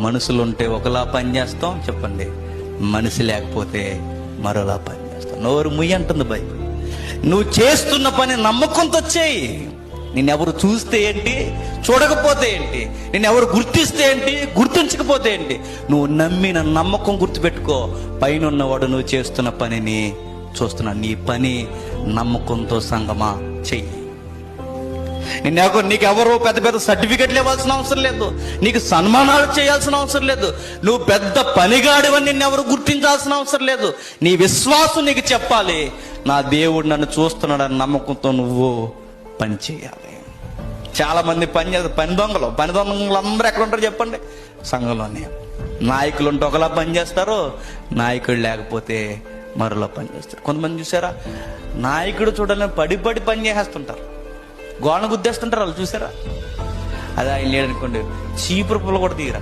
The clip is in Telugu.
మనసులుంటే ఉంటే ఒకలా పని చేస్తాం చెప్పండి. మనిషి లేకపోతే మరోలా పని చేస్తాం. నోరు ముయ్యి అంటుంది బైబిల్. నువ్వు చేస్తున్న పని నమ్మకంతో చేయి. నిన్నెవరు చూస్తే ఏంటి? చూడకపోతే ఏంటి? నిన్నెవరు గుర్తిస్తే ఏంటి? గుర్తించకపోతే ఏంటి? నువ్వు నమ్మిన నమ్మకం గుర్తుపెట్టుకో. పైన ఉన్నవాడు నువ్వు చేస్తున్న పనిని చూస్తున్నా నీ పని నమ్మకంతో సంగమా చెయ్యి. నీకు నీకెవరు పెద్ద పెద్ద సర్టిఫికెట్లు ఇవ్వాల్సిన అవసరం లేదు. నీకు సన్మానాలు చేయాల్సిన అవసరం లేదు. నువ్వు పెద్ద పనిగాడివని నిన్నెవరు గుర్తించాల్సిన అవసరం లేదు. నీ విశ్వాసం నీకు చెప్పాలి. నా దేవుడు నన్ను చూస్తున్నాడని నమ్మకంతో నువ్వు పని చేయాలి. చాలా మంది పని చేస్తారు. పని దొంగలు. పని దొంగలు అందరూ ఎక్కడ ఉంటారు చెప్పండి? సంఘంలోనే. నాయకులు ఉంటే ఒకలా పని చేస్తారు. నాయకుడు లేకపోతే మరోలా పని చేస్తారు. కొంతమంది చూసారా? నాయకుడు చూడాలని పడి పడి పని చేసేస్తుంటారు. గోడను గుద్దేస్తుంటారు వాళ్ళు చూసారా? అది ఆయన లేడనుకోండి. చీపురు పుల్ల కూడా తీయరా?